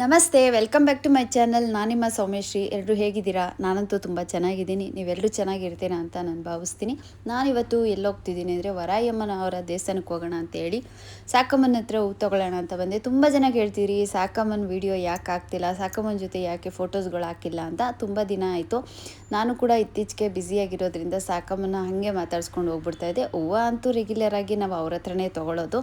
ನಮಸ್ತೆ welcome back to my channel ನಾನು ನಿಮ್ಮ ಸೌಮೇಶ್ರೀ ಎಲ್ಲರೂ ಹೇಗಿದ್ದೀರಾ? ನಾನಂತೂ ತುಂಬ ಚೆನ್ನಾಗಿದ್ದೀನಿ. ನೀವೆಲ್ಲರೂ ಚೆನ್ನಾಗಿರ್ತೀರಾ ಅಂತ ನಾನು ಭಾವಿಸ್ತೀನಿ. ನಾನಿವತ್ತು ಎಲ್ಲಿ ಹೋಗ್ತಿದ್ದೀನಿ ಅಂದರೆ ವರಾಯಮ್ಮನ ಅವರ ದೇವಸ್ಥಾನಕ್ಕೆ ಹೋಗೋಣ ಅಂತ ಹೇಳಿ ಸಾಕಮ್ಮನ ಹತ್ರ ಹೂ ತೊಗೊಳ್ಳೋಣ ಅಂತ ಬಂದೆ. ತುಂಬ ಜನ ಕೇಳ್ತೀರಿ, ಸಾಕಮ್ಮನ ವಿಡಿಯೋ ಯಾಕೆ ಆಗ್ತಿಲ್ಲ ಸಾಕಮ್ಮನ ಜೊತೆ ಯಾಕೆ ಫೋಟೋಸ್ಗಳು ಹಾಕಿಲ್ಲ ಅಂತ ತುಂಬ ದಿನ ಆಯಿತು. ನಾನು ಕೂಡ ಇತ್ತೀಚೆಗೆ ಬ್ಯುಸಿಯಾಗಿರೋದ್ರಿಂದ ಸಾಕಮ್ಮನ ಹಾಗೆ ಮಾತಾಡ್ಸ್ಕೊಂಡು ಹೋಗ್ಬಿಡ್ತಾ ಇದ್ದೆ. ಹೂವು ಅಂತೂ ರೆಗ್ಯುಲರ್ ಆಗಿ ನಾವು ಅವ್ರ ಹತ್ರನೇ ತೊಗೊಳ್ಳೋದು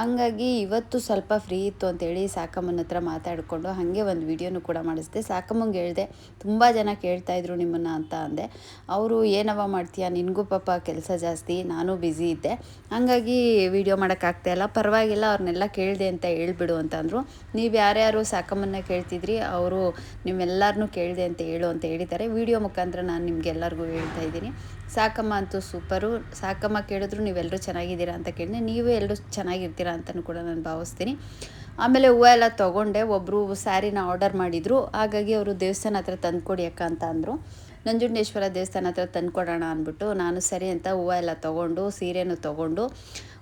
ಹಂಗಾಗಿ ಇವತ್ತು ಸ್ವಲ್ಪ ಫ್ರೀ ಇತ್ತು ಅಂತೇಳಿ ಸಾಕಮ್ಮನ ಹತ್ರ ಮಾತಾಡಿಕೊಂಡು ಹಾಗೆ ಒಂದು ವಿಡಿಯೋನು ಕೂಡ ಮಾಡಿಸಿದೆ. ಸಾಕಮ್ಮಂಗೆ ಹೇಳಿದೆ, ತುಂಬ ಜನ ಕೇಳ್ತಾ ಇದ್ರು ನಿಮ್ಮನ್ನು ಅಂತ ಅಂದೆ. ಅವರು ಏನವ ಮಾಡ್ತೀಯಾ? ನಿನಗೂ ಪಾಪ ಕೆಲಸ ಜಾಸ್ತಿ, ನಾನು ಬ್ಯುಸಿ ಇದ್ದೆ. ಹಂಗಾಗಿ ವಿಡಿಯೋ ಮಾಡೋಕ್ಕಾಗ್ತಾ ಇಲ್ಲ. ಪರವಾಗಿಲ್ಲ, ಅವ್ರನ್ನೆಲ್ಲ ಕೇಳಿದೆ ಅಂತ ಹೇಳ್ಬಿಡು ಅಂತ ಅಂದರು. ನೀವು ಯಾರ್ಯಾರು ಸಾಕಮ್ಮನ್ನ ಕೇಳ್ತಿದ್ರಿ, ಅವರು ನಿಮ್ಮೆಲ್ಲರನ್ನೂ ಕೇಳಿದೆ ಅಂತ ಹೇಳು ಅಂತ ಹೇಳಿದ್ದಾರೆ. ವಿಡಿಯೋ ಮುಖಾಂತರ ನಾನು ನಿಮಗೆಲ್ಲರಿಗೂ ಹೇಳ್ತಾ ಇದ್ದೀನಿ. ಸಾಕಮ್ಮ ಅಂತೂ ಸೂಪರು. ಸಾಕಮ್ಮ ಕೇಳಿದ್ರು ನೀವೆಲ್ಲರೂ ಚೆನ್ನಾಗಿದ್ದೀರಾ ಅಂತ ಕೇಳಿದೆ. ನೀವೇ ಎಲ್ಲರೂ ಚೆನ್ನಾಗಿರ್ತೀರಾ ಅಂತಲೂ ಕೂಡ ನಾನು ಭಾವಿಸ್ತೀನಿ. ಆಮೇಲೆ ಹೂವು ಎಲ್ಲ ತೊಗೊಂಡೆ ಒಬ್ಬರು ಸ್ಯಾರಿನ ಆರ್ಡರ್ ಮಾಡಿದರು. ಹಾಗಾಗಿ ಅವರು ದೇವಸ್ಥಾನ ಹತ್ರ ತಂದುಕೊಡಿ ಅಕ್ಕ ಅಂತ ಅಂದರು. ನಂಜುಂಡೇಶ್ವರ ದೇವಸ್ಥಾನ ಹತ್ರ ತಂದ್ಕೊಡೋಣ ಅಂದ್ಬಿಟ್ಟು ನಾನು ಸರಿ ಅಂತ ಹೂವು ಎಲ್ಲ ತೊಗೊಂಡು ಸೀರೆನೂ ತೊಗೊಂಡು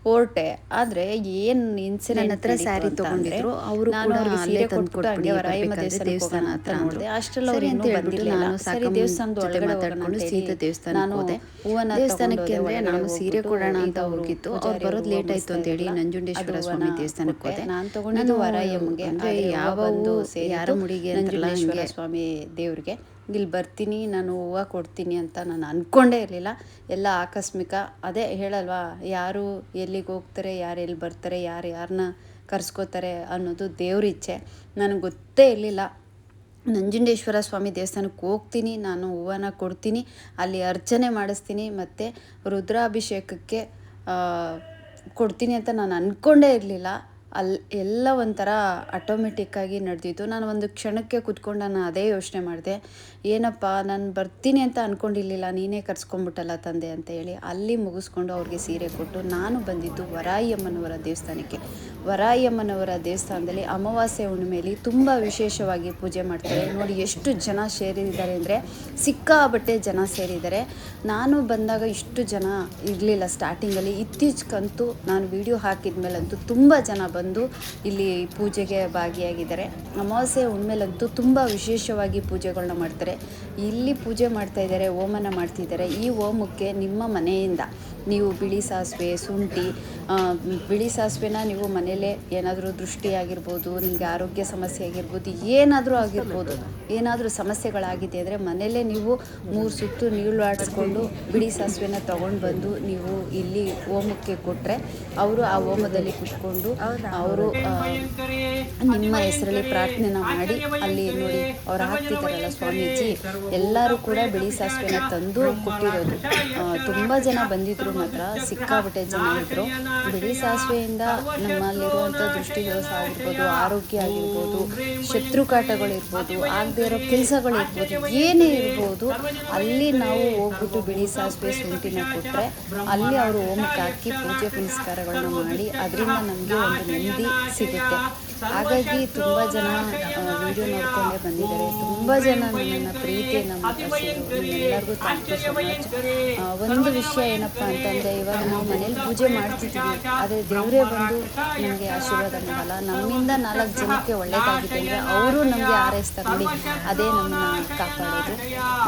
ಹೊರಟೆ. ಆದರೆ ಏನು ಇನ್ಸಿಡೆಂಟ್ ಹತ್ರ ಸ್ಯಾರಿ ತೊಗೊಂಡಿದ್ರು ಅವರು ನಾನು ಸೀರೆ ಕೊಟ್ಬಿಟ್ಟು ಹಂಗೆ ವರಾಯಮ್ಮ ದೇವಸ್ಥಾನ ಹತ್ರ ನೋಡಿದೆ ಅಷ್ಟರಲ್ಲಿ ಅವ್ರು ಅಂತ ಹೇಳ್ಬಿಟ್ಟು ನಾನು ಸರಿ ದೇವಸ್ಥಾನದ ಒಳಗಡೆ ಮಾತಾಡ್ಕೊಂಡು ಸೀತಾ ದೇವಸ್ಥಾನ ನಾನು ಹೋದೆ. ಹೂವನ ದೇವಸ್ಥಾನಕ್ಕೆ ಅಂದ್ರೆ ನಾನು ಸೀರೆ ಕೊಡೋಣ ಅಂತ ಹೋಗಿತ್ತು. ಅವ್ರು ಬರೋದು ಲೇಟ್ ಅಂತ ಹೇಳಿ ನಂಜುಂಡೇಶ್ವರ ಸ್ವಾಮಿ ದೇವಸ್ಥಾನಕ್ಕೆ ಹೋದೆ. ನಾನು ತೊಗೊಂಡಿದ್ದು ವರಾಯಮ್ಗೆ ಅಂದರೆ ಯಾವ ಒಂದು ಯಾರ ಮುಡಿಗೆ ನಂಜುಂಡೇಶ್ವರ ಸ್ವಾಮಿ ದೇವ್ರಿಗೆ. ಇಲ್ಲಿ ಬರ್ತೀನಿ, ನಾನು ಹೂವು ಕೊಡ್ತೀನಿ ಅಂತ ನಾನು ಅಂದ್ಕೊಂಡೇ ಇರಲಿಲ್ಲ. ಎಲ್ಲ ಆಕಸ್ಮಿಕ. ಅದೇ ಹೇಳಲ್ವಾ, ಯಾರು ಎಲ್ಲಿಗೆ ಹೋಗ್ತಾರೆ, ಯಾರು ಎಲ್ಲಿ ಬರ್ತಾರೆ, ಯಾರು ಯಾರನ್ನ ಕರ್ಸ್ಕೋತಾರೆ ಅನ್ನೋದು ದೇವ್ರ ಇಚ್ಛೆ. ನನಗೆ ಗೊತ್ತೇ ಇರಲಿಲ್ಲ. ನಂಜುಂಡೇಶ್ವರ ಸ್ವಾಮಿ ದೇವಸ್ಥಾನಕ್ಕೆ ಹೋಗ್ತೀನಿ, ನಾನು ಹೂವನ್ನ ಕೊಡ್ತೀನಿ, ಅಲ್ಲಿ ಅರ್ಚನೆ ಮಾಡಿಸ್ತೀನಿ, ಮತ್ತು ರುದ್ರಾಭಿಷೇಕಕ್ಕೆ ಕೊಡ್ತೀನಿ ಅಂತ ನಾನು ಅಂದ್ಕೊಂಡೇ ಇರಲಿಲ್ಲ. ಅಲ್ಲಿ ಎಲ್ಲ ಒಂಥರ ಆಟೋಮೆಟಿಕ್ಕಾಗಿ ನಡೆದಿತ್ತು. ನಾನು ಒಂದು ಕ್ಷಣಕ್ಕೆ ಕೂತ್ಕೊಂಡು ನಾನು ಅದೇ ಯೋಚನೆ ಮಾಡಿದೆ. ಏನಪ್ಪ, ನಾನು ಬರ್ತೀನಿ ಅಂತ ಅಂದ್ಕೊಂಡಿರ್ಲಿಲ್ಲ ನೀನೇ ಕರ್ಸ್ಕೊಂಡ್ಬಿಟ್ಟಲ್ಲ ತಂದೆ ಅಂತ ಹೇಳಿ ಅಲ್ಲಿ ಮುಗಿಸ್ಕೊಂಡು ಅವ್ರಿಗೆ ಸೀರೆ ಕೊಟ್ಟು ನಾನು ಬಂದಿದ್ದು ವರಾಯಮ್ಮನವರ ದೇವಸ್ಥಾನಕ್ಕೆ. ವರಾಯಮ್ಮನವರ ದೇವಸ್ಥಾನದಲ್ಲಿ ಅಮಾವಾಸ್ಯೆ ಹುಣ್ಣಿಮೆಯಲ್ಲಿ ತುಂಬ ವಿಶೇಷವಾಗಿ ಪೂಜೆ ಮಾಡ್ತಾರೆ. ನೋಡಿ ಎಷ್ಟು ಜನ ಸೇರಿದ್ದಾರೆ ಅಂದರೆ ಸಿಕ್ಕಾಬಟ್ಟೆ ಜನ ಸೇರಿದ್ದಾರೆ. ನಾನು ಬಂದಾಗ ಇಷ್ಟು ಜನ ಇರಲಿಲ್ಲ ಸ್ಟಾರ್ಟಿಂಗಲ್ಲಿ ಇತ್ತೀಚೆಗಂತೂ ನಾನು ವಿಡಿಯೋ ಹಾಕಿದ ಮೇಲಂತೂ ತುಂಬ ಜನ ಬಂದು ಇಲ್ಲಿ ಪೂಜೆಗೆ ಭಾಗಿಯಾಗಿದ್ದಾರೆ. ಅಮಾವಾಸ್ಯೆ ಹುಣ್ಮೇಲಂತೂ ತುಂಬ ವಿಶೇಷವಾಗಿ ಪೂಜೆಗಳನ್ನ ಮಾಡ್ತಾರೆ. ಇಲ್ಲಿ ಪೂಜೆ ಮಾಡ್ತಾ ಇದ್ದಾರೆ, ಹೋಮನ ಮಾಡ್ತಿದ್ದಾರೆ. ಈ ಹೋಮಕ್ಕೆ ನಿಮ್ಮ ಮನೆಯಿಂದ ನೀವು ಬಿಳಿ ಸಾಸಿವೆ, ಶುಂಠಿ ಬಿಳಿ ಸಾಸಿವೆನ ನೀವು ಮನೆಯಲ್ಲೇ ಏನಾದರೂ ದೃಷ್ಟಿ ಆಗಿರ್ಬೋದು, ನಿಮಗೆ ಆರೋಗ್ಯ ಸಮಸ್ಯೆ ಆಗಿರ್ಬೋದು, ಏನಾದರೂ ಆಗಿರ್ಬೋದು, ಏನಾದರೂ ಸಮಸ್ಯೆಗಳಾಗಿದೆ ಅಂದರೆ ಮನೆಯಲ್ಲೇ ನೀವು ಮೂರು ಸುತ್ತು ನೀಳು ಆಡಿಸ್ಕೊಂಡು ಬಿಳಿ ಸಾಸಿವೆನ ತೊಗೊಂಡು ಬಂದು ನೀವು ಇಲ್ಲಿ ಹೋಮಕ್ಕೆ ಕೊಟ್ಟರೆ ಅವರು ಆ ಹೋಮದಲ್ಲಿ ಕುತ್ಕೊಂಡು ಅವರು ನಿಮ್ಮ ಹೆಸರಲ್ಲಿ ಪ್ರಾರ್ಥನೆನ ಮಾಡಿ ಅಲ್ಲಿ ನೋಡಿ ಅವ್ರು ಹಾಕ್ತಿದ್ದಾರಲ್ಲ ಸ್ವಾಮೀಜಿ ಎಲ್ಲರೂ ಕೂಡ ಬಿಳಿ ಸಾಸಿವೆನ ತಂದು ಕೊಟ್ಟಿರೋದು. ತುಂಬ ಜನ ಬಂದಿದ್ರು ಮಾತ್ರ ಸಿಕ್ಕಾಬಿಟ್ಟೆ ಜನ ಇದ್ರು. ಬಿಳಿ ಸಾಸಿವೆಯಿಂದ ನಮ್ಮಲ್ಲಿರುವಂಥ ದೃಷ್ಟಿ ದೋಷ ಆಗಿರ್ಬೋದು ಆರೋಗ್ಯ ಆಗಿರ್ಬೋದು ಶತ್ರುಕಾಟಗಳಿರ್ಬೋದು ಆಗದೆ ಇರೋ ಕೆಲಸಗಳಿರ್ಬೋದು ಏನೇ ಇರ್ಬೋದು ಅಲ್ಲಿ ನಾವು ಹೋಗ್ಬಿಟ್ಟು ಬಿಳಿ ಸಾಸಿವೆ ಶುಂಠಿನ ಕೊಟ್ಟರೆ ಅಲ್ಲಿ ಅವರು ಹೋಮಕ್ಕೆ ಹಾಕಿ ಪೂಜೆ ಪುನಸ್ಕಾರಗಳನ್ನ ಮಾಡಿ ಅದರಿಂದ ನಮಗೆ ಒಂದು ನೆಮ್ಮದಿ ಸಿಗುತ್ತೆ. ಹಾಗಾಗಿ ತುಂಬ ಜನ ವಿಡಿಯೋ ನೋಡ್ಕೊಂಡೇ ಬಂದಿದ್ದಾರೆ. ತುಂಬ ಜನ ನನ್ನ ಪ್ರೀತಿ ನಮ್ಮ ಎಲ್ಲರಿಗೂ ಒಂದು ವಿಷಯ ಏನಪ್ಪ ಅಂತಂದರೆ, ಇವಾಗ ನಾವು ಮನೇಲಿ ಪೂಜೆ ಮಾಡ್ತಿದ್ದೀವಿ. ಆದರೆ ದೇವರೇ ಬಂದು ನಮಗೆ ಆಶೀರ್ವಾದ ಮಾಡಲ್ಲ. ನಮ್ಮಿಂದ ನಾಲ್ಕು ಜನಕ್ಕೆ ಒಳ್ಳೇದಾಗಿದೆ ಅಂದರೆ ಅವರು ನಮಗೆ ಆರೈಸ್ತಾರೆ ನೋಡಿ. ಅದೇ ನಮ್ಮನ್ನು ಕಾಪಾಡೋದು.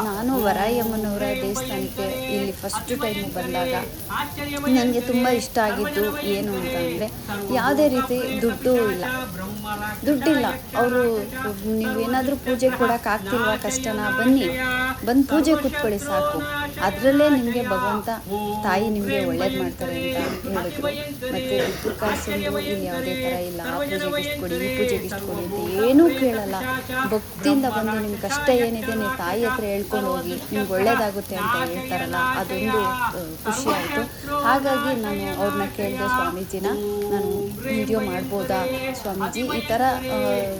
ನಾನು ವರಾಯಮ್ಮನವರ ದೇವಸ್ಥಾನಕ್ಕೆ ಇಲ್ಲಿ ಫಸ್ಟ್ ಟೈಮ್ ಬಂದಾಗ ನನಗೆ ತುಂಬ ಇಷ್ಟ ಆಗಿದ್ದು ಏನು ಅಂತ ಅಂದರೆ, ಯಾವುದೇ ರೀತಿ ದುಡ್ಡು ಇಲ್ಲ. ದುಡ್ಡಿಲ್ಲ. ಅವರು ನೀವೇನಾದರೂ ಪೂಜೆ ಕೊಡೋಕೆ ಕಷ್ಟನಾ? ಬನ್ನಿ. ಬಂದು ಪೂಜೆ ಕೂತ್ಕೊಳ್ಳಿ ಸಾಕು. ಅದರಲ್ಲೇ ನಿಮಗೆ ಭಗವಂತ ತಾಯಿ ನಿಮಗೆ ಒಳ್ಳೇದು ಮಾಡ್ತಾರೆ ಅಂತ ಹೇಳಿದ್ರು. ಮತ್ತು ದುಡ್ಡು ಕಾಸು ಯಾವುದೇ ಥರ ಇಲ್ಲ. ಆ ಪೂಜೆಗೆ ಇಷ್ಟು ಕೊಡಿ, ಈ ಪೂಜೆಗೆ ಇಷ್ಟು ಅಂತ ಏನೂ ಕೇಳಲ್ಲ. ಭಕ್ತಿಯಿಂದ ಬಂದು ನಿಮ್ಮ ಕಷ್ಟ ಏನಿದೆ ನೀವು ತಾಯಿ ಹತ್ರ ಹೇಳ್ಕೊಂಡು ಹೋಗಿ, ನಿಮ್ಗೆ ಒಳ್ಳೇದಾಗುತ್ತೆ ಅಂತ ಹೇಳ್ತಾರಲ್ಲ, ಅದೊಂದು ಖುಷಿ ಆಯಿತು. ಹಾಗಾಗಿ ನಾನು ಅವ್ರನ್ನ ಕೇಳಿದೆ ಸ್ವಾಮೀಜಿನ. ನಾನು ವಿಡಿಯೋ ಮಾಡ್ಬೋದಾ, ಸ್ವಾಮೀಜಿ? ಈ ಥರ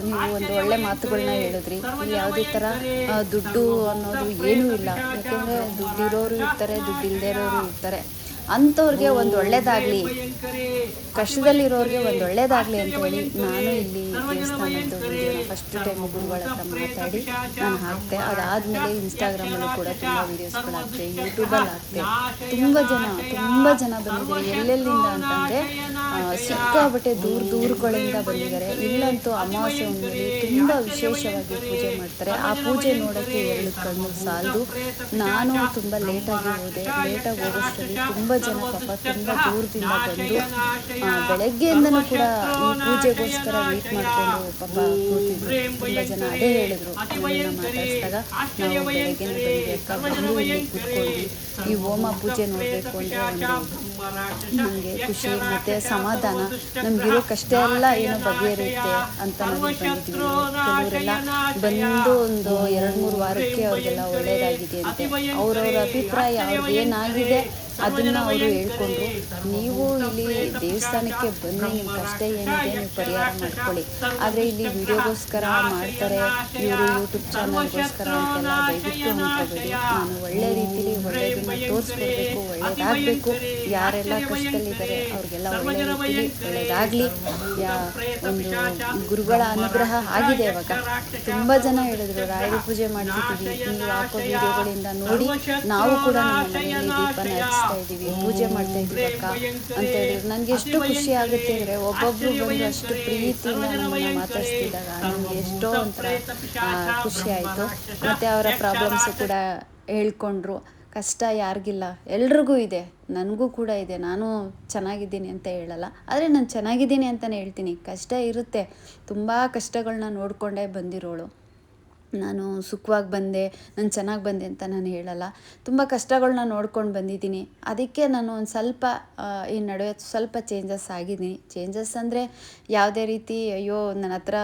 ನೀವು ಒಂದು ಒಳ್ಳೆ ಮಾತುಗಳನ್ನ ಹೇಳಿದ್ರಿ. ಯಾವುದೇ ಥರ ದುಡ್ಡು ಅನ್ನೋದು ಏನೂ ಇಲ್ಲ. ಯಾಕೆಂದರೆ ದುಡ್ಡಿರೋರು ಇರ್ತಾರೆ ದುಡ್ಡು ಇರೋರು ಇರ್ತಾರೆ. ಅಂಥವ್ರಿಗೆ ಒಂದು ಒಳ್ಳೇದಾಗಲಿ. ಕಷ್ಟದಲ್ಲಿರೋರಿಗೆ ಒಂದು ಒಳ್ಳೇದಾಗಲಿ ಅಂತ ಹೇಳಿ ನಾನು ಇಲ್ಲಿ ದೇವಸ್ಥಾನದ್ದು ವಿಡಿಯೋನ ಫಸ್ಟ್ ಟೈಮ್ ಗುರುಗಳ ಹತ್ರ ಮಾತಾಡಿ ನಾನು ಹಾಕ್ತೆ. ಅದಾದಮೇಲೆ ಇನ್ಸ್ಟಾಗ್ರಾಮಲ್ಲೂ ಕೂಡ ತುಂಬ ವೀಡಿಯೋಸ್ಗಳು ಹಾಕ್ತೆ ಯೂಟ್ಯೂಬಲ್ಲಿ ಹಾಕ್ತೆ. ತುಂಬ ಜನ ತುಂಬ ಜನ ಬಂದಿದ್ದಾರೆ. ಎಲ್ಲೆಲ್ಲಿಂದ ಅಂತಂದರೆ ಸಿಕ್ಕಾಬಟ್ಟೆ ದೂರ ದೂರಗಳಿಂದ ಬಂದಿದ್ದಾರೆ. ಇಲ್ಲಂತೂ ಅಮಾವಾಸ್ಯೆ ಒಂದು ತುಂಬ ವಿಶೇಷವಾಗಿ ಪೂಜೆ ಮಾಡ್ತಾರೆ. ಆ ಪೂಜೆ ನೋಡೋಕ್ಕೆ ಎರಡು ಕಣ್ಣು ಸಾಲದು. ನಾನು ತುಂಬ ಲೇಟಾಗಿ ಹೋದೆ. ಲೇಟಾಗಿ ಹೋಗೋಷ್ಟರಲ್ಲಿ ತುಂಬ ಜನ ಪಾಪ ತುಂಬ ದೂರದಿಂದ ಬಂದು ಬೆಳಗ್ಗೆಯಿಂದನೂ ಕೂಡ ಈ ಪೂಜೆಗೋಸ್ಕರ ವೇಟ್ ಮಾಡ್ಕೊಂಡು ಪಾಪ ಕೂತಿದ್ರು. ತುಂಬ ಜನ ಅದೇ ಹೇಳಿದ್ರು. ನನ್ನನ್ನು ಮಾತಾಡಿಸಿದಾಗ ನಾವು ಬಂದು ಕೂತ್ಕೊಂಡ್ವಿ ಈ ಹೋಮ ಪೂಜೆ ನೋಡಬೇಕು ಅಂದರೆ ಒಂದು ನಮಗೆ ಖುಷಿ ಮತ್ತು ಸಮಾಧಾನ. ನಮಗಿರೋ ಕಷ್ಟ ಎಲ್ಲ ಏನೋ ಬಗೆಹರಿಯುತ್ತೆ ಅಂತ ನಾವು ಬಂದಿದ್ವಿ ಕೆಲವರೆಲ್ಲ ಬಂದು ಒಂದು ಎರಡು ಮೂರು ವಾರಕ್ಕೆ ಅವ್ರಿಗೆಲ್ಲ ಒಳ್ಳೆಯದಾಗಿದೆ ಅಂತ. ಅವ್ರವ್ರ ಅಭಿಪ್ರಾಯ ಅವ್ರಿಗೆ ಏನಾಗಿದೆ? ಅದನ್ನು ಅವರು ಹೇಳ್ಕೊಂಡ್ರು, ನೀವು ಇಲ್ಲಿ ದೇವಸ್ಥಾನಕ್ಕೆ ಬನ್ನಿ ನಿಮ್ಮ ಕಷ್ಟ ಏನಿದೆ ನೀವು ಪರಿಹಾರ ಮಾಡ್ಕೊಳ್ಳಿ. ಆದರೆ ಇಲ್ಲಿ ವಿಡಿಯೋಗೋಸ್ಕರ ಮಾಡ್ತಾರೆ, ಇವರು ಯೂಟ್ಯೂಬ್ ಚಾನಲ್ಗೋಸ್ಕರ ಅಂತೆಲ್ಲ ದಯವಿಟ್ಟು ಅನ್ಕೋಬೇಡಿ ನಾನು ಒಳ್ಳೆ ರೀತಿಲಿ ಒಳ್ಳೆಯದನ್ನು ತೋರಿಸ್ಕೊಡ್ಬೇಕು ಒಳ್ಳೆಯದಾಗಬೇಕು ಯಾರೆಲ್ಲ ಕಷ್ಟದಲ್ಲಿದ್ದಾರೆ, ಅವ್ರಿಗೆಲ್ಲ ಒಳ್ಳೆ ರೀತಿಲಿ ಒಳ್ಳೆಯದಾಗಲಿ ಯಾ, ಒಂದು ಗುರುಗಳ ಅನುಗ್ರಹ ಆಗಿದೆ ಇವಾಗ ತುಂಬ ಜನ ಹೇಳಿದ್ರು, ರಾಯರು ಪೂಜೆ ಮಾಡ್ತಿದ್ದೀವಿ, ನೀವು ಹಾಕೋ ವಿಡಿಯೋಗಳಿಂದ ನೋಡಿ, ನಾವು ಕೂಡ ನಮ್ಮ ಮನೆಯಲ್ಲಿ ದೀಪನ ಹಚ್ತಾ ಇದ್ದೀವಿ ಪೂಜೆ ಮಾಡ್ತಾ ಇದ್ದೀವಿ ಅಕ್ಕ ಅಂತ ಹೇಳಿದ್ರು ನನಗೆ ಎಷ್ಟು ಖುಷಿ ಆಗುತ್ತೆ ಅಂದ್ರೆ ಒಬ್ಬೊಬ್ರು ಬಂದು ಅಷ್ಟು ಪ್ರೀತಿಯಿಂದ ನಮ್ಮನ್ನು ಮಾತಾಡಿಸ್ತಿದ್ದಾಗ ನನಗೆ ಎಷ್ಟೋ ಒಂಥರ ಖುಷಿ ಆಯಿತು. ಮತ್ತೆ ಅವರ ಪ್ರಾಬ್ಲಮ್ಸ್ ಕೂಡ ಹೇಳ್ಕೊಂಡ್ರು. ಕಷ್ಟ ಯಾರಿಗಿಲ್ಲ ಎಲ್ರಿಗೂ ಇದೆ ನನಗೂ ಕೂಡ ಇದೆ ನಾನು ಚೆನ್ನಾಗಿದ್ದೀನಿ ಅಂತ ಹೇಳಲ್ಲ. ಆದರೆ ನಾನು ಚೆನ್ನಾಗಿದ್ದೀನಿ ಅಂತಲೇ ಹೇಳ್ತೀನಿ. ಕಷ್ಟ ಇರುತ್ತೆ. ತುಂಬ ಕಷ್ಟಗಳನ್ನ ನೋಡಿಕೊಂಡೇ ಬಂದಿರೋಳು. ನಾನು ಸುಖವಾಗಿ ಬಂದೆ, ನಾನು ಚೆನ್ನಾಗಿ ಬಂದೆ ಅಂತ ನಾನು ಹೇಳಲ್ಲ. ತುಂಬ ಕಷ್ಟಗಳನ್ನ ನೋಡ್ಕೊಂಡು ಬಂದಿದ್ದೀನಿ. ಅದಕ್ಕೆ ನಾನು ಒಂದು ಸ್ವಲ್ಪ ಈ ನಡುವೆ ಸ್ವಲ್ಪ ಚೇಂಜಸ್ ಆಗಿದ್ದೀನಿ. ಚೇಂಜಸ್ ಅಂದರೆ ಯಾವುದೇ ರೀತಿ, ಅಯ್ಯೋ, ನನ್ನ ಹತ್ರ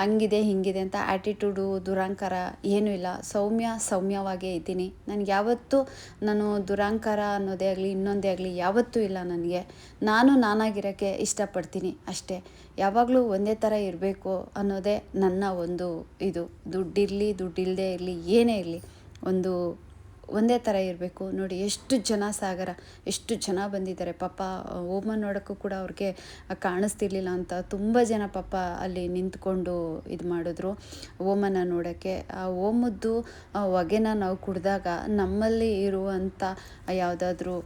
ಹಂಗಿದೆ, ಹಿಂಗಿದೆ ಅಂತ ಆ್ಯಟಿಟ್ಯೂಡು ದುರಾಂಕಾರ ಏನೂ ಇಲ್ಲ. ಸೌಮ್ಯ, ಸೌಮ್ಯವಾಗೇ ಇದ್ದೀನಿ. ನನಗೆ ಯಾವತ್ತೂ ನಾನು ದುರಾಂಕಾರ ಅನ್ನೋದೇ ಆಗಲಿ, ಇನ್ನೊಂದೇ ಆಗಲಿ ಯಾವತ್ತೂ ಇಲ್ಲ ನನಗೆ. ನಾನು ನಾನಾಗಿರೋಕ್ಕೆ ಇಷ್ಟಪಡ್ತೀನಿ ಅಷ್ಟೇ. ಯಾವಾಗಲೂ ಒಂದೇ ಥರ ಇರಬೇಕು ಅನ್ನೋದೇ ನನ್ನ ಒಂದು ಇದು. ದುಡ್ಡಿರಲಿ ದುಡ್ಡಿಲ್ಲದೆ ಇರಲಿ, ಏನೇ ಇರಲಿ, ಒಂದು ಒಂದೇ ಥರ ಇರಬೇಕು. ನೋಡಿ, ಎಷ್ಟು ಜನ ಸಾಗರ, ಎಷ್ಟು ಜನ ಬಂದಿದ್ದಾರೆ. ಪಾಪ ಹೋಮ ನೋಡೋಕ್ಕೂ ಕೂಡ ಅವ್ರಿಗೆ ಕಾಣಿಸ್ತಿರ್ಲಿಲ್ಲ ಅಂತ ತುಂಬ ಜನ ಪಾಪ ಅಲ್ಲಿ ನಿಂತ್ಕೊಂಡು ಇದು ಮಾಡಿದ್ರು ಓಮನ ನೋಡೋಕ್ಕೆ. ಆ ಹೋಮದ್ದು ಹೊಗೆನ ನಾವು ಕುಡಿದಾಗ ನಮ್ಮಲ್ಲಿ ಇರುವಂಥ ಯಾವುದಾದ್ರೂ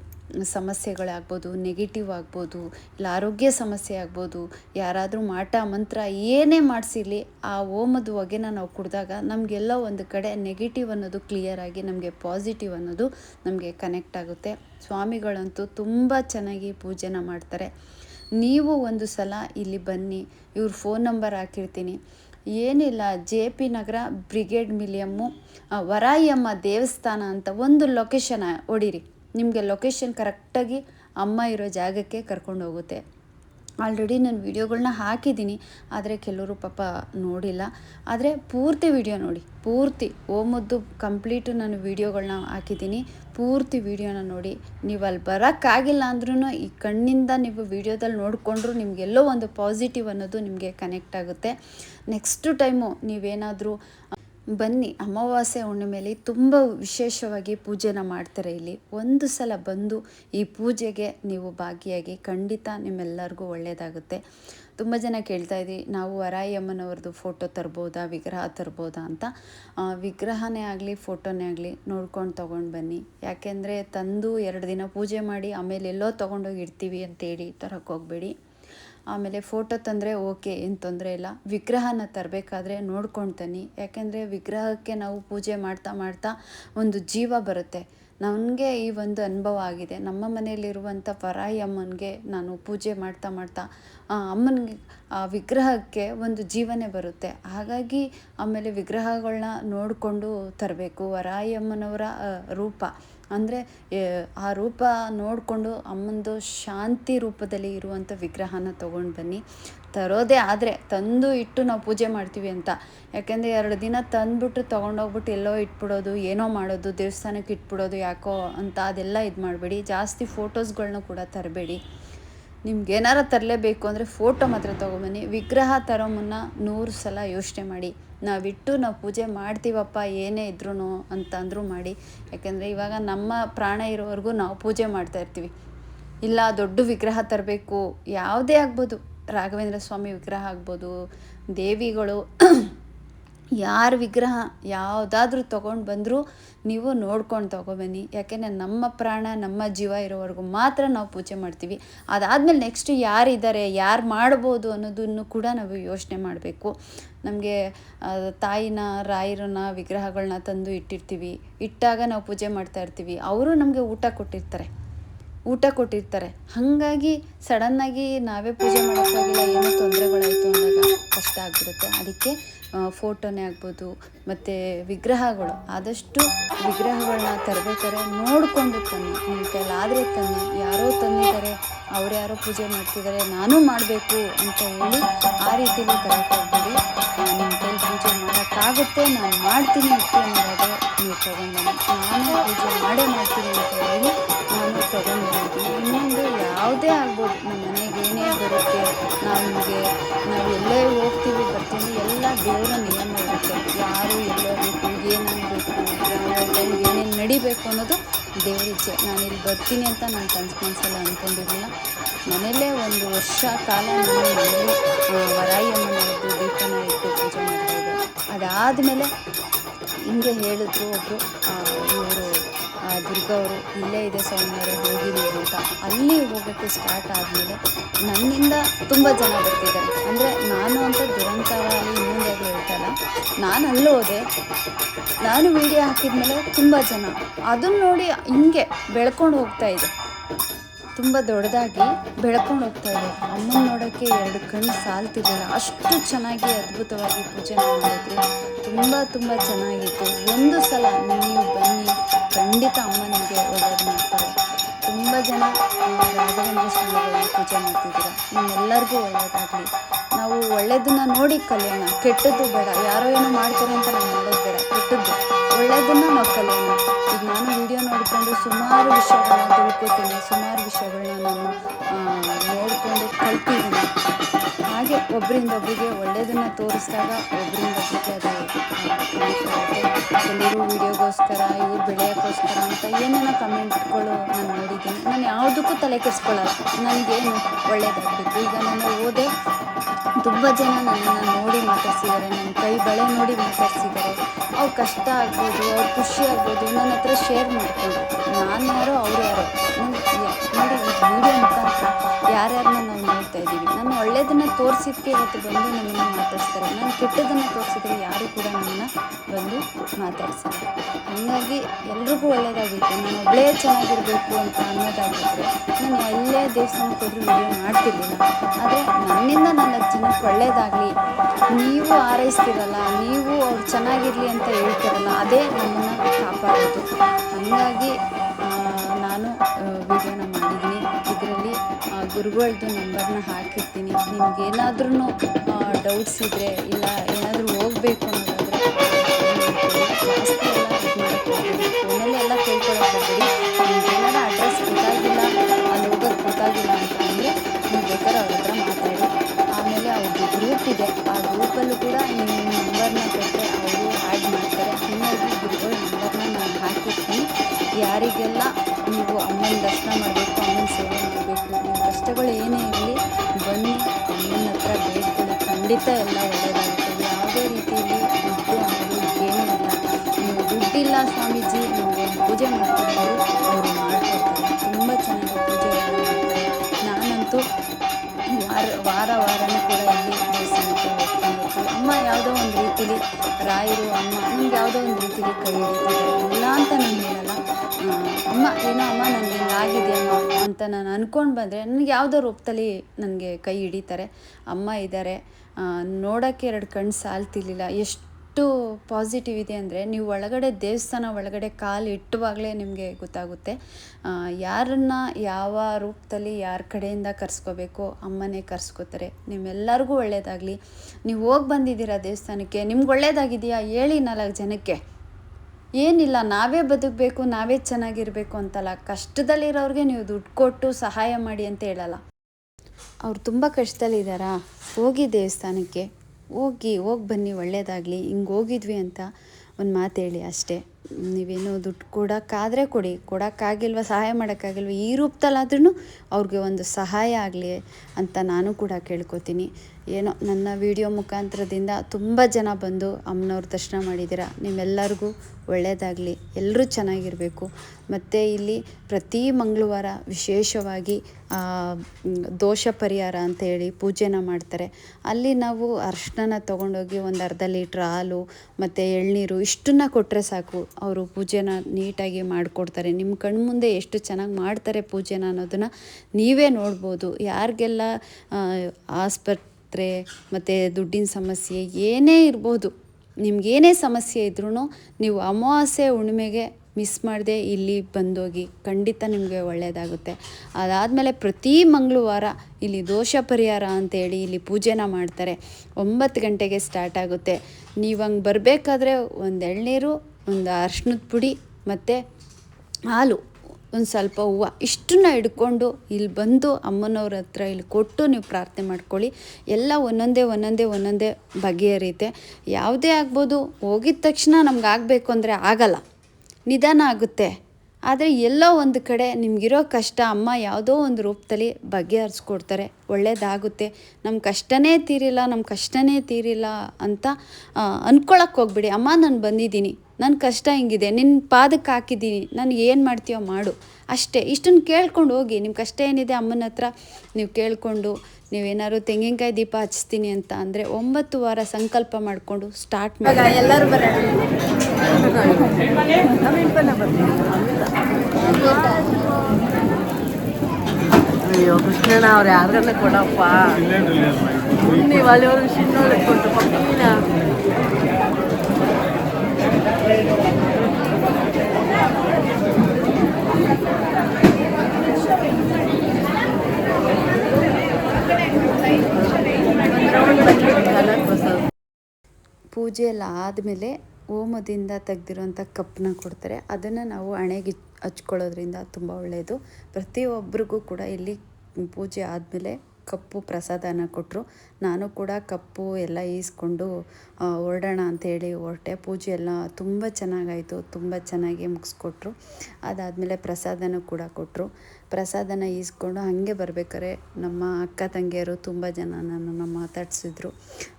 ಸಮಸ್ಯೆಗಳಾಗ್ಬೋದು ನೆಗೆಟಿವ್ ಆಗ್ಬೋದು, ಇಲ್ಲ ಆರೋಗ್ಯ ಸಮಸ್ಯೆ ಆಗ್ಬೋದು, ಯಾರಾದರೂ ಮಾಟ, ಮಂತ್ರ ಏನೇ ಮಾಡಿಸಿರಲಿ, ಆ ಓಮದ ಹೊಗೆನ ನಾವು ಕುಡಿದಾಗ ನಮಗೆಲ್ಲ ಒಂದು ಕಡೆ ನೆಗೆಟಿವ್ ಅನ್ನೋದು ಕ್ಲಿಯರ್ ಆಗಿ ನಮಗೆ ಪಾಸಿಟಿವ್ ಅನ್ನೋದು ನಮಗೆ ಕನೆಕ್ಟ್ ಆಗುತ್ತೆ. ಸ್ವಾಮಿಗಳಂತೂ ತುಂಬ ಚೆನ್ನಾಗಿ ಪೂಜೆನ ಮಾಡ್ತಾರೆ. ನೀವು ಒಂದು ಸಲ ಇಲ್ಲಿ ಬನ್ನಿ, ಇವ್ರ ಫೋನ್ ನಂಬರ್ ಹಾಕಿರ್ತೀನಿ. ಏನಿಲ್ಲ J P Nagar Brigade Millennium ವರಾಯಮ್ಮ ದೇವಸ್ಥಾನ ಅಂತ ಒಂದು ಲೊಕೇಶನ್ ಹೊಡೀರಿ ನಿಮಗೆ ಲೊಕೇಶನ್ ಕರೆಕ್ಟಾಗಿ ಅಮ್ಮ ಇರೋ ಜಾಗಕ್ಕೆ ಕರ್ಕೊಂಡು ಹೋಗುತ್ತೆ. ಆಲ್ರೆಡಿ ನಾನು ವೀಡಿಯೋಗಳನ್ನ ಹಾಕಿದ್ದೀನಿ, ಆದರೆ ಕೆಲವರು ಪಾಪ ನೋಡಿಲ್ಲ. ಆದರೆ ಪೂರ್ತಿ ವಿಡಿಯೋ ನೋಡಿ, ಪೂರ್ತಿ ಓಮದ್ದು ಕಂಪ್ಲೀಟು ನಾನು ವೀಡಿಯೋಗಳನ್ನ ಹಾಕಿದ್ದೀನಿ, ಪೂರ್ತಿ ವೀಡಿಯೋನ ನೋಡಿ. ನೀವು ಅಲ್ಲಿ ಬರೋಕ್ಕಾಗಿಲ್ಲ ಅಂದ್ರೂ ಈ ಕಣ್ಣಿಂದ ನೀವು ವೀಡಿಯೋದಲ್ಲಿ ನೋಡಿಕೊಂಡ್ರು ನಿಮಗೆಲ್ಲೋ ಒಂದು ಪಾಸಿಟಿವ್ ಅನ್ನೋದು ನಿಮಗೆ ಕನೆಕ್ಟ್ ಆಗುತ್ತೆ. ನೆಕ್ಸ್ಟ್ ಟೈಮು ನೀವೇನಾದರೂ ಬನ್ನಿ, ಅಮಾವಾಸ್ಯೆ ಹುಣ್ಣಿಮೆಯಲ್ಲಿ ತುಂಬ ವಿಶೇಷವಾಗಿ ಪೂಜೆನ ಮಾಡ್ತಾರೆ ಇಲ್ಲಿ. ಒಂದು ಸಲ ಬಂದು ಈ ಪೂಜೆಗೆ ನೀವು ಭಾಗಿಯಾಗಿ ಖಂಡಿತ ನಿಮ್ಮೆಲ್ಲರಿಗೂ ಒಳ್ಳೆಯದಾಗುತ್ತೆ ತುಂಬ ಜನ ಕೇಳ್ತಾ ಇದ್ದೀವಿ ನಾವು ಅಮ್ಮನವ್ರದ್ದು ಫೋಟೋ ತರ್ಬೋದಾ, ವಿಗ್ರಹ ತರ್ಬೋದಾ ಅಂತ. ವಿಗ್ರಹನೇ ಆಗಲಿ, ಫೋಟೋನೇ ಆಗಲಿ ನೋಡ್ಕೊಂಡು ತೊಗೊಂಡು ಬನ್ನಿ. ಯಾಕೆಂದರೆ ತಂದು ಎರಡು ದಿನ ಪೂಜೆ ಮಾಡಿ ಆಮೇಲೆ ಎಲ್ಲೋ ತೊಗೊಂಡೋಗಿ ಇಡ್ತೀವಿ ಅಂತೇಳಿ ತರಕ್ಕೆ ಹೋಗಬೇಡಿ. ಆಮೇಲೆ ಫೋಟೋ ತಂದರೆ ಓಕೆ, ಏನು ತೊಂದರೆ ಇಲ್ಲ. ವಿಗ್ರಹನ ತರಬೇಕಾದ್ರೆ ನೋಡ್ಕೊಂಡು ತನ್ನಿ ಯಾಕೆಂದರೆ ವಿಗ್ರಹಕ್ಕೆ ನಾವು ಪೂಜೆ ಮಾಡ್ತಾ ಮಾಡ್ತಾ ಒಂದು ಜೀವ ಬರುತ್ತೆ. ನನಗೆ ಈ ಒಂದು ಅನುಭವ ಆಗಿದೆ. ನಮ್ಮ ಮನೆಯಲ್ಲಿರುವಂಥ ಪರಾಯಿ ಅಮ್ಮನಿಗೆ ನಾನು ಪೂಜೆ ಮಾಡ್ತಾ ಮಾಡ್ತಾ ಅಮ್ಮನಿಗೆ ವಿಗ್ರಹಕ್ಕೆ ಒಂದು ಜೀವನೇ ಬರುತ್ತೆ. ಹಾಗಾಗಿ ಆಮೇಲೆ ವಿಗ್ರಹಗಳನ್ನ ನೋಡಿಕೊಂಡು ತರಬೇಕು. ವರಾಯಮ್ಮನವರ ರೂಪ. ಅಂದರೆ ಆ ರೂಪ ನೋಡಿಕೊಂಡು ಅಮ್ಮಂದು ಶಾಂತಿ ರೂಪದಲ್ಲಿ ಇರುವಂಥ ವಿಗ್ರಹನ ತೊಗೊಂಡು ಬನ್ನಿ. ತರೋದೇ ಆದರೆ ತಂದು ಇಟ್ಟು ನಾವು ಪೂಜೆ ಮಾಡ್ತೀವಿ ಅಂತ. ಯಾಕೆಂದರೆ ಎರಡು ದಿನ ತಂದುಬಿಟ್ಟು ತೊಗೊಂಡೋಗ್ಬಿಟ್ಟು ಎಲ್ಲೋ ಇಟ್ಬಿಡೋದು, ಏನೋ ಮಾಡೋದು, ದೇವಸ್ಥಾನಕ್ಕೆ ಇಟ್ಬಿಡೋದು ಯಾಕೋ ಅಂತ ಅದೆಲ್ಲ ಇದು ಮಾಡಬೇಡಿ ಜಾಸ್ತಿ ಫೋಟೋಸ್ಗಳನ್ನ ಕೂಡ ತರಬೇಡಿ. ನಿಮ್ಗೆ ಏನಾರ ತರಲೇಬೇಕು ಅಂದರೆ ಫೋಟೋ ಮಾತ್ರ ತೊಗೊಂಬನ್ನಿ. ವಿಗ್ರಹ ತರೋ ಮುನ್ನ ನೂರು ಸಲ ಯೋಚನೆ ಮಾಡಿ. ನಾವಿಟ್ಟು ನಾವು ಪೂಜೆ ಮಾಡ್ತೀವಪ್ಪ, ಏನೇ ಇದ್ರೂ ಅಂತ ಅಂದರೂ ಮಾಡಿ. ಯಾಕೆಂದರೆ ಇವಾಗ ನಮ್ಮ ಪ್ರಾಣ ಇರೋವರೆಗೂ ನಾವು ಪೂಜೆ ಮಾಡ್ತಾ ಇರ್ತೀವಿ. ಇಲ್ಲ, ದೊಡ್ಡ ವಿಗ್ರಹ ತರಬೇಕು, ಯಾವುದೇ ಆಗ್ಬೋದು. ರಾಘವೇಂದ್ರ ಸ್ವಾಮಿ ವಿಗ್ರಹ ಆಗ್ಬೋದು, ದೇವಿಗಳು ಯಾರ ವಿಗ್ರಹ ಯಾವುದಾದ್ರೂ ತೊಗೊಂಡು ಬಂದರೂ ನೀವು ನೋಡ್ಕೊಂಡು ತೊಗೊಬನ್ನಿ. ಯಾಕೆಂದರೆ ನಮ್ಮ ಪ್ರಾಣ, ನಮ್ಮ ಜೀವ ಇರೋವರೆಗೂ ಮಾತ್ರ ನಾವು ಪೂಜೆ ಮಾಡ್ತೀವಿ. ಅದಾದಮೇಲೆ ನೆಕ್ಸ್ಟ್ ಯಾರಿದ್ದಾರೆ, ಯಾರು ಮಾಡ್ಬೋದು ಅನ್ನೋದನ್ನು ಕೂಡ ನಾವು ಯೋಚನೆ ಮಾಡಬೇಕು. ನಮಗೆ ತಾಯಿನ, ರಾಯರನ್ನ ವಿಗ್ರಹಗಳನ್ನ ತಂದು ಇಟ್ಟಿರ್ತೀವಿ. ಇಟ್ಟಾಗ ನಾವು ಪೂಜೆ ಮಾಡ್ತಾ ಇರ್ತೀವಿ. ಅವರು ನಮಗೆ ಊಟ ಕೊಟ್ಟಿರ್ತಾರೆ. ಊಟ ಕೊಟ್ಟಿರ್ತಾರೆ. ಹಾಗಾಗಿ ಸಡನ್ನಾಗಿ ನಾವೇ ಪೂಜೆ ಮಾಡೋಕ್ಕಾಗಿಲ್ಲ, ಏನೋ ತೊಂದರೆಗಳಾಯಿತು ಕಷ್ಟ ಆಗ್ಬಿಡುತ್ತೆ ಅದಕ್ಕೆ ಫೋಟೋನೇ ಆಗ್ಬೋದು, ಮತ್ತು ವಿಗ್ರಹಗಳು. ಆದಷ್ಟು ವಿಗ್ರಹಗಳನ್ನ ತರಬೇಕಾದ್ರೆ ನೋಡಿಕೊಂಡು ತನ್ನಿ. ನಿಮ್ಮ ಕೈಲಾದರೆ ತನ್ನಿ. ಯಾರೋ ತಂದಿದ್ದಾರೆ, ಅವ್ರು ಯಾರೋ ಪೂಜೆ ಮಾಡ್ತಿದ್ದಾರೆ, ನಾನು ಮಾಡಬೇಕು ಅಂತ ಹೇಳಿ ಆ ರೀತಿಯಲ್ಲಿ ತರಕ್ಕೆ ಹೋಗ್ಬೇಡಿ ನಿಮ್ಮ ಕೈಲಿ ಪೂಜೆ ಮಾಡೋಕ್ಕಾಗುತ್ತೆ, ನಾನು ಮಾಡ್ತೀನಿ ಅಂತ ಅನ್ನೋದಾದರೆ ನೀವು ತೊಗೊಂಡು ನಾನು ಪೂಜೆ ಮಾಡೇ ಮಾಡ್ತೀನಿ ಅಂತ ಹೇಳಿ ನಾನು ತೊಗೊಂಡು ಇನ್ನೊಂದು ಯಾವುದೇ ಆಗ್ಬೋದು. ನಮ್ಮ ಬರುತ್ತೆ. ನಾವು ನಿಮಗೆ, ನಾವು ಎಲ್ಲೇ ಹೋಗ್ತೀವಿ, ಬರ್ತೀವಿ, ಎಲ್ಲ ದೇವರ ನಿಯಮ ಇರುತ್ತೆ. ಯಾರು ಎಲ್ಲೋಗಬೇಕು ಏನಾಗಬೇಕು ಟೈಮ್ಗೆ ಏನೇನು ನಡಿಬೇಕು ಅನ್ನೋದು ದೇವ್ರ ಇಚ್ಛೆ. ನಾನು ಇಲ್ಲಿ ಬರ್ತೀನಿ ಅಂತ ನಾನು ಕನ್ಸು ಕನಸಲ್ಲ ಅಂದ್ಕೊಂಡಿರಲಿಲ್ಲ ಮನೆಯಲ್ಲೇ ಒಂದು ವರ್ಷ ಕಾಲ ನಾನು ಮನೇಲಿ ಇಟ್ಟು ದೀಪನ ಇಟ್ಟು ಪೂಜೆ ಮಾಡ್ತಾಯಿದ್ದೆ ಅದಾದಮೇಲೆ ಹಿಂಗೆ ಹೇಳಿದ್ರು ಒಬ್ಬರು ಇವರು ದುರ್ಗಾ ಅವರು ಇಲ್ಲೇ ಇದೆ ಸೌಮ್ಯರೇ ಹೋಗಿ ನೀವು ಅಂತ. ಅಲ್ಲಿ ಹೋಗೋಕ್ಕೆ ಸ್ಟಾರ್ಟ್ ಆದಮೇಲೆ ನನ್ನಿಂದ ತುಂಬ ಜನ ಬರ್ತಿದ್ದಾರೆ. ಅಂದರೆ ನಾನು ಅಂತ ದುರಂತವಾಗಿ ಇನ್ನೊಂದಾಗಲಿ ಹೇಳ್ತಲ್ಲ, ನಾನು ಅಲ್ಲೋದೆ ನಾನು ವೀಡಿಯೋ ಹಾಕಿದ್ಮೇಲೆ ತುಂಬ ಜನ. ಅದನ್ನು ನೋಡಿ ಹಿಂಗೆ ಬೆಳ್ಕೊಂಡು ಹೋಗ್ತಾ ಇದೆ. ತುಂಬ ದೊಡ್ಡದಾಗಿ ಬೆಳ್ಕೊಂಡು ಹೋಗ್ತಾ ಇದೆ. ಅಮ್ಮನ ನೋಡೋಕ್ಕೆ ಎರಡು ಕಣ್ಣು ಸಾಲ್ತಿರಲಿಲ್ಲ ಅಷ್ಟು ಚೆನ್ನಾಗಿ ಅದ್ಭುತವಾಗಿ ಪೂಜೆ ಮಾಡಿದ್ರು. ತುಂಬ ತುಂಬ ಚೆನ್ನಾಗಿತ್ತು. ಒಂದು ಸಲ ನೀವು ಬನ್ನಿ. ಖಂಡಿತ ಅಮ್ಮ ನಿಮಗೆ ಒಳ್ಳೇದು ಮಾಡ್ತಾರೆ. ತುಂಬ ಜನ ರಾಘವೇಂದ್ರ ಸ್ವಾಮಿಗಳನ್ನ ಪೂಜೆ ಮಾಡ್ತಿದ್ದೀರ. ನಿಮ್ಮೆಲ್ಲರಿಗೂ ಒಳ್ಳೇದಾಗಲಿ. ನಾವು ಒಳ್ಳೆಯದನ್ನ ನೋಡಿ ಕಲಿಯೋಣ. ಕೆಟ್ಟದ್ದು ಬೇಡ. ಯಾರೋ ಏನೋ ಮಾಡ್ತಾರೆ ಅಂತ ನಾವು ಮಾಡೋದು ಬೇಡ. ಕೆಟ್ಟದ್ದು. ಒಳ್ಳೆಯದನ್ನ ನಾವು ಕಲಿಯೋಣ. ಈಗ ನಾನು ವಿಡಿಯೋ ನೋಡಿಕೊಂಡು ಸುಮಾರು ವಿಷಯಗಳನ್ನ ತಿಳ್ಕೊತೀನಿ. ಸುಮಾರು ವಿಷಯಗಳನ್ನ ನಾನು ನೋಡಿಕೊಂಡು ಹಾಗೆ ಒಬ್ಬರಿಂದ ಒಬ್ಬರಿಗೆ ಒಳ್ಳೆಯದನ್ನು ತೋರಿಸಿದಾಗ ಒಬ್ಬರಿಂದ ಒಬ್ಬರಿಗೆ ಅದು ಎಲ್ಲರೂ ವೀಡಿಯೋಗೋಸ್ಕರ, ಇವ್ರು ಬೆಳೆಯೋಕ್ಕೋಸ್ಕರ ಅಂತ ಏನೇನೋ ಕಮೆಂಟ್ಗಳು ನಾನು ನೋಡಿದ್ದೀನಿ. ನಾನು ಯಾವುದಕ್ಕೂ ತಲೆ ಕೆಡಿಸ್ಕೊಳ್ಳಲ್ಲ. ನನಗೇನು ಒಳ್ಳೆಯದಾಗಬೇಕು ಈಗ ನಾನು ಓದೆ, ತುಂಬ ಜನ ನನ್ನನ್ನು ನೋಡಿ ಮಾತಾಡ್ಸಿದ್ದಾರೆ. ನನ್ನ ಕೈ ಬಳೆ ನೋಡಿ ಮಾತಾಡ್ಸಿದ್ದಾರೆ. ಅವ್ರ ಕಷ್ಟ ಆಗ್ಬೋದು, ಅವ್ರ ಖುಷಿ ಆಗ್ಬೋದು ನನ್ನ ಹತ್ರ ಶೇರ್ ಮಾಡ್ಕೊಂಡು. ನಾನು ಯಾರೋ, ಅವ್ರು ಯಾರೋ. ನೋಡಿ ಅಂತ ಯಾರ್ಯಾರನ್ನ ನಾವು ನೋಡ್ತಾ ಇದ್ದೀವಿ. ನಾನು ಒಳ್ಳೆಯದನ್ನು ತೋರಿಸಿದ್ದಕ್ಕೆ ಇವತ್ತು ಬಂದು ನಮ್ಮನ್ನು ಮಾತಾಡ್ಸ್ತಾರೆ. ನಾನು ಕೆಟ್ಟದನ್ನು ತೋರಿಸಿದ್ರೆ ಯಾರು ಕೂಡ ನಮ್ಮನ್ನು ಬಂದು ಮಾತಾಡ್ಸಲ್ಲ. ಹಾಗಾಗಿ ಎಲ್ರಿಗೂ ಒಳ್ಳೆಯದಾಗಿತ್ತು ನಾನು ಒಳ್ಳೆಯ ಚೆನ್ನಾಗಿರಬೇಕು ಅಂತ ಅನ್ನೋದಾಗಿದ್ದರೆ ನಾನು ಎಲ್ಲೇ ದೇವಸ್ಥಾನಕ್ಕೆ ವಿಡಿಯೋ ಮಾಡ್ತಿರ್ಲಿಲ್ಲ. ಆದರೆ ನನ್ನಿಂದ ನನ್ನ ಜನಕ್ಕೆ ಒಳ್ಳೇದಾಗಲಿ, ನೀವು ಹಾರೈಸ್ತಿರಲ್ಲ, ನೀವು ಅವ್ರು ಚೆನ್ನಾಗಿರಲಿ ಅಂತ ಹೇಳ್ತಿರಲ್ಲ, ಅದೇ ನಮ್ಮನ್ನು ಕಾಪಾಡೋದು. ಹಾಗಾಗಿ ನಾನು ವಿಡಿಯೋನ ಗುರುಗಳದ್ದು ನಂಬರ್ನ ಹಾಕಿರ್ತೀನಿ. ನಿಮ್ಗೇನಾದ್ರೂ ಡೌಟ್ಸ್ ಇದ್ದರೆ ಇಲ್ಲ ಏನಾದರೂ ಹೋಗಬೇಕು ಖಂಡಿತ ಎಲ್ಲ ಒಳ್ಳೆಯದಾಗುತ್ತೆ ಯಾವುದೇ ರೀತಿಯಲ್ಲಿ ದುಡ್ಡು ಅನ್ನೋದು ಏನೂ ಇಲ್ಲ ನೀವು ದುಡ್ಡಿಲ್ಲ ಸ್ವಾಮೀಜಿ, ನಿಮಗೆ ಪೂಜೆ ಮಾಡ್ಕೊಂಡು ಅವರು ಮಾಡ್ಕೊಡ್ತಾರೆ. ತುಂಬ ಚೆನ್ನಾಗಿ ಪೂಜೆ ಮಾಡ್ತಾರೆ. ನಾನಂತೂ ವಾರ ವಾರ, ವಾರನೂ ಕೂಡ ಇಲ್ಲಿ ದೇವಸ್ಥಾನಕ್ಕೆ ಇರ್ತೀವಿ ಅಮ್ಮ ಯಾವುದೋ ಒಂದು ರೀತಿಲಿ ರಾಯರು, ಅಮ್ಮ, ನಿಮ್ಗೆ ಯಾವುದೋ ಒಂದು ರೀತಿಲಿ ಕೈ ಹಿಡಿತಾರೆ ಇಲ್ಲ ಅಂತ ನಾನು ಹೇಳಲ್ಲ. ಅಮ್ಮ, ಏನೋ ಅಮ್ಮ ನನಗೆ ಹಿಂಗಾಗಿದೆ ಅಮ್ಮ ಅಂತ ನಾನು ಅಂದ್ಕೊಂಡು ಬಂದರೆ ನನಗೆ ಯಾವುದೋ ರೂಪದಲ್ಲಿ ನನಗೆ ಕೈ ಹಿಡಿತಾರೆ. ಅಮ್ಮ ಇದ್ದಾರೆ ನೋಡೋಕ್ಕೆ ಎರಡು ಕಣ್ಣು ಸಾಲ್ತಿರ್ಲಿಲ್ಲ. ಎಷ್ಟು ಪಾಸಿಟಿವ್ ಇದೆ ಅಂದರೆ ನೀವು ಒಳಗಡೆ ದೇವಸ್ಥಾನ ಒಳಗಡೆ ಕಾಲು ಇಟ್ಟುವಾಗಲೇ ನಿಮಗೆ ಗೊತ್ತಾಗುತ್ತೆ. ಯಾರನ್ನ ಯಾವ ರೂಪದಲ್ಲಿ ಯಾರ ಕಡೆಯಿಂದ ಕರ್ಸ್ಕೋಬೇಕು ಅಮ್ಮನೇ ಕರ್ಸ್ಕೋತಾರೆ. ನಿಮ್ಮೆಲ್ಲರಿಗೂ ಒಳ್ಳೆಯದಾಗಲಿ ನೀವು ಹೋಗಿ ಬಂದಿದ್ದೀರಾ ದೇವಸ್ಥಾನಕ್ಕೆ? ನಿಮ್ಗೆ ಒಳ್ಳೇದಾಗಿದೆಯಾ? ಹೇಳಿ ನಾಲ್ಕು ಜನಕ್ಕೆ. ಏನಿಲ್ಲ, ನಾವೇ ಬದುಕಬೇಕು, ನಾವೇ ಚೆನ್ನಾಗಿರಬೇಕು ಅಂತಲ್ಲ. ಕಷ್ಟದಲ್ಲಿರೋರಿಗೆ ನೀವು ದುಡ್ಡು ಕೊಟ್ಟು ಸಹಾಯ ಮಾಡಿ ಅಂತ ಹೇಳಲ್ಲ. ಅವ್ರು ತುಂಬ ಕಷ್ಟದಲ್ಲಿದ್ದಾರಾ ಹೋಗಿ ದೇವಸ್ಥಾನಕ್ಕೆ. ಹೋಗಿ ಹೋಗಿ ಬನ್ನಿ ಒಳ್ಳೆಯದಾಗಲಿ ಹಿಂಗೆ ಹೋಗಿದ್ವಿ ಅಂತ ಒಂದು ಮಾತು ಹೇಳಿ ಅಷ್ಟೇ. ನೀವೇನು ದುಡ್ಡು ಕೊಡೋಕ್ಕಾದರೆ ಕೊಡಿ. ಕೊಡೋಕ್ಕಾಗಿಲ್ವ, ಸಹಾಯ ಮಾಡೋಕ್ಕಾಗಿಲ್ವ, ಈ ರೂಪದಲ್ಲಾದ್ರೂ ಅವ್ರಿಗೆ ಒಂದು ಸಹಾಯ ಆಗಲಿ ಅಂತ ನಾನು ಕೂಡ ಕೇಳ್ಕೊತೀನಿ. ಏನೋ ನನ್ನ ವಿಡಿಯೋ ಮುಖಾಂತರದಿಂದ ತುಂಬ ಜನ ಬಂದು ಅಮ್ಮನವ್ರ ದರ್ಶನ ಮಾಡಿದ್ದೀರಾ? ನಿಮ್ಮೆಲ್ಲರಿಗೂ ಒಳ್ಳೆಯದಾಗಲಿ ಎಲ್ಲರೂ ಚೆನ್ನಾಗಿರಬೇಕು. ಮತ್ತು ಇಲ್ಲಿ ಪ್ರತಿ ಮಂಗಳವಾರ ವಿಶೇಷವಾಗಿ ದೋಷ ಪರಿಹಾರ ಅಂತೇಳಿ ಪೂಜೆನ ಮಾಡ್ತಾರೆ. ಅಲ್ಲಿ ನಾವು ಅರ್ಶನ ತೊಗೊಂಡೋಗಿ ಒಂದು ಅರ್ಧ ಲೀಟ್ರ್ ಹಾಲು, ಮತ್ತು ಎಳ್ನೀರು ಇಷ್ಟನ್ನ ಕೊಟ್ಟರೆ ಸಾಕು. ಅವರು ಪೂಜೆನ ನೀಟಾಗಿ ಮಾಡಿಕೊಡ್ತಾರೆ. ನಿಮ್ಮ ಕಣ್ಮುಂದೆ ಎಷ್ಟು ಚೆನ್ನಾಗಿ ಮಾಡ್ತಾರೆ ಪೂಜೆನ ಅನ್ನೋದನ್ನು ನೀವೇ ನೋಡ್ಬೋದು. ಯಾರಿಗೆಲ್ಲ ಆಸ್ಪತ್ರೆ ಮತ್ತು ದುಡ್ಡಿನ ಸಮಸ್ಯೆ ಏನೇ ಇರ್ಬೋದು ನಿಮಗೇನೇ ಸಮಸ್ಯೆ ಇದ್ರೂ ನೀವು ಅಮಾವಾಸ್ಯೆ ಹುಣ್ಣಿಮೆಗೆ ಮಿಸ್ ಮಾಡದೆ ಇಲ್ಲಿ ಬಂದೋಗಿ ಖಂಡಿತ ನಿಮಗೆ ಒಳ್ಳೆಯದಾಗುತ್ತೆ ಅದಾದಮೇಲೆ ಪ್ರತಿ ಮಂಗಳವಾರ ಇಲ್ಲಿ ದೋಷ ಪರಿಹಾರ ಅಂತೇಳಿ ಇಲ್ಲಿ ಪೂಜೆನ ಮಾಡ್ತಾರೆ. ಒಂಬತ್ತು ಗಂಟೆಗೆ ಸ್ಟಾರ್ಟ್ ಆಗುತ್ತೆ. ನೀವು ಹಂಗೆ ಬರಬೇಕಾದ್ರೆ ಒಂದು ಎಳ್ನೀರು, ಒಂದು ಅರ್ಶಿನದ ಪುಡಿ ಮತ್ತು ಹಾಲು. ಒಂದು ಸ್ವಲ್ಪ ಹೂವು ಇಷ್ಟನ್ನ ಹಿಡ್ಕೊಂಡು ಇಲ್ಲಿ ಬಂದು ಅಮ್ಮನವ್ರ ಹತ್ರ ಇಲ್ಲಿ ಕೊಟ್ಟು ನೀವು ಪ್ರಾರ್ಥನೆ ಮಾಡ್ಕೊಳ್ಳಿ. ಎಲ್ಲ ಒಂದೊಂದೇ ಒಂದೊಂದೇ ಒಂದೊಂದೇ ಬಗೆಹರಿಯುತ್ತೆ ಯಾವುದೇ ಆಗ್ಬೋದು, ಹೋಗಿದ ತಕ್ಷಣ ನಮ್ಗೆ ಆಗಬೇಕು ಅಂದರೆ ಆಗಲ್ಲ. ನಿಧಾನ ಆಗುತ್ತೆ. ಆದರೆ ಎಲ್ಲೋ ಒಂದು ಕಡೆ ನಿಮಗಿರೋ ಕಷ್ಟ ಅಮ್ಮ ಯಾವುದೋ ಒಂದು ರೂಪದಲ್ಲಿ ಬಗೆಹರಿಸ್ಕೊಡ್ತಾರೆ. ಒಳ್ಳೇದಾಗುತ್ತೆ. ನಮ್ಮ ಕಷ್ಟನೇ ತೀರಿಲ್ಲ ನಮ್ಮ ಕಷ್ಟನೇ ತೀರಿಲ್ಲ ಅಂತ ಅಂದ್ಕೊಳಕ್ಕೆ ಹೋಗ್ಬಿಡಿ. ಅಮ್ಮ, ನಾನು ಬಂದಿದ್ದೀನಿ. ನನ್ನ ಕಷ್ಟ ಹಿಂಗಿದೆ ನಿನ್ನ ಪಾದಕ್ಕೆ ಹಾಕಿದ್ದೀನಿ ನನಗೆ ಏನು ಮಾಡ್ತೀಯೋ ಮಾಡು. ಅಷ್ಟೇ ಇಷ್ಟನ್ನು ಕೇಳ್ಕೊಂಡು ಹೋಗಿ ನಿಮ್ಮ ಕಷ್ಟ ಏನಿದೆ ಅಮ್ಮನ ಹತ್ರ ನೀವು ಕೇಳಿಕೊಂಡು ನೀವೇನಾದ್ರು ತೆಂಗಿನಕಾಯಿ ದೀಪ ಹಚ್ತೀನಿ ಅಂತ ಅಂದರೆ ಒಂಬತ್ತು ವಾರ ಸಂಕಲ್ಪ ಮಾಡಿಕೊಂಡು ಸ್ಟಾರ್ಟ್ ಮಾಡಿ. ಎಲ್ಲರೂ ಅಯ್ಯೋ ಅವ್ರು ಯಾರನ್ನ ಕೊಡಪ್ಪ. ನೀವು ಪೂಜೆ ಆದಮೇಲೆ ಓಮದಿಂದ ತೆಗ್ದಿರೋಂಥ ಕಪ್ಪನ್ನ ಕೊಡ್ತಾರೆ. ಅದನ್ನು ನಾವು ಹಣೆಗೆ ಹಚ್ಕೊಳ್ಳೋದ್ರಿಂದ ತುಂಬ ಒಳ್ಳೆಯದು ಪ್ರತಿಯೊಬ್ಬರಿಗೂ ಕೂಡ ಇಲ್ಲಿ ಪೂಜೆ ಆದಮೇಲೆ ಕಪ್ಪು ಪ್ರಸಾದನ ಕೊಟ್ಟರು ನಾನು ಕೂಡ ಕಪ್ಪು ಎಲ್ಲ ಈಸ್ಕೊಂಡು ಹೊರಡೋಣ ಅಂಥೇಳಿ ಹೊರಟೆ. ಪೂಜೆ ಎಲ್ಲ ತುಂಬ ಚೆನ್ನಾಗಾಯಿತು. ತುಂಬ ಚೆನ್ನಾಗಿ ಮುಗಿಸ್ಕೊಟ್ರು. ಅದಾದಮೇಲೆ ಪ್ರಸಾದನ ಕೂಡ ಕೊಟ್ಟರು ಪ್ರಸಾದನ ಈಸ್ಕೊಂಡು ಹಾಗೆ ಬರ್ಬೇಕಾದ್ರೆ ನಮ್ಮ ಅಕ್ಕ ತಂಗಿಯರು ತುಂಬ ಜನ ನನ್ನನ್ನು ಮಾತಾಡಿಸಿದ್ರು.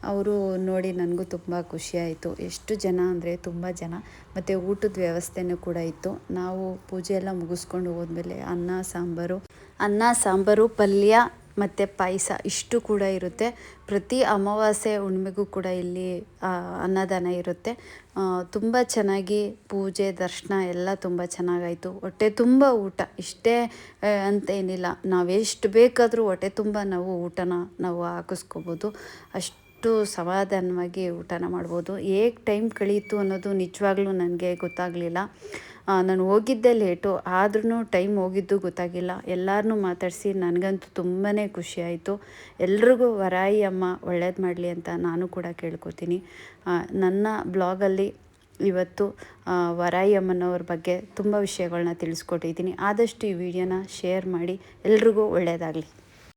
ಅವರು ನೋಡಿ ನನಗೂ ತುಂಬ ಖುಷಿಯಾಯಿತು. ಎಷ್ಟು ಜನ ಅಂದರೆ ತುಂಬ ಜನ. ಮತ್ತು ಊಟದ ವ್ಯವಸ್ಥೆನೂ ಕೂಡ ಇತ್ತು. ನಾವು ಪೂಜೆ ಎಲ್ಲ ಮುಗಿಸ್ಕೊಂಡು ಹೋದ್ಮೇಲೆ ಅನ್ನ, ಸಾಂಬಾರು. ಅನ್ನ, ಸಾಂಬಾರು, ಪಲ್ಯ ಮತ್ತು ಪಾಯಸ ಇಷ್ಟು ಕೂಡ ಇರುತ್ತೆ. ಪ್ರತಿ ಅಮಾವಾಸ್ಯೆ ಹುಣ್ಮೆಗೂ ಕೂಡ ಇಲ್ಲಿ ಅನ್ನದಾನ ಇರುತ್ತೆ. ತುಂಬ ಚೆನ್ನಾಗಿ ಪೂಜೆ, ದರ್ಶನ ಎಲ್ಲ ತುಂಬ ಚೆನ್ನಾಗಾಯಿತು. ಹೊಟ್ಟೆ ತುಂಬ ಊಟ. ಇಷ್ಟೇ ಅಂತ ಏನಿಲ್ಲ ನಾವೆಷ್ಟು ಬೇಕಾದರೂ ಹೊಟ್ಟೆ ತುಂಬ ನಾವು ಊಟನ ನಾವು ಹಾಕಿಸ್ಕೋಬೋದು. ಅಷ್ಟು ಸಮಾಧಾನವಾಗಿ ಊಟನ ಮಾಡ್ಬೋದು. ಹೇಗೆ ಟೈಮ್ ಕಳೀತು ಅನ್ನೋದು ನಿಜವಾಗ್ಲೂ ನನಗೆ ಗೊತ್ತಾಗಲಿಲ್ಲ. ನಾನು ಹೋಗಿದ್ದೆ ಲೇಟು ಆದ್ರೂ ಟೈಮ್ ಹೋಗಿದ್ದು ಗೊತ್ತಾಗಿಲ್ಲ. ಎಲ್ಲರನ್ನೂ ಮಾತಾಡಿಸಿ ನನಗಂತೂ ತುಂಬಾ ಖುಷಿ ಆಯಿತು. ಎಲ್ರಿಗೂ ವರಾಯಿ ಅಮ್ಮ ಒಳ್ಳೇದು ಮಾಡಲಿ ಅಂತ ನಾನು ಕೂಡ ಕೇಳ್ಕೊತೀನಿ. ನನ್ನ ಬ್ಲಾಗಲ್ಲಿ ಇವತ್ತು ವರಾಯಿ ಅಮ್ಮನವ್ರ ಬಗ್ಗೆ ತುಂಬ ವಿಷಯಗಳನ್ನ ತಿಳಿಸ್ಕೊಟ್ಟಿದ್ದೀನಿ. ಆದಷ್ಟು ಈ ವಿಡಿಯೋನ ಶೇರ್ ಮಾಡಿ, ಎಲ್ರಿಗೂ ಒಳ್ಳೆಯದಾಗಲಿ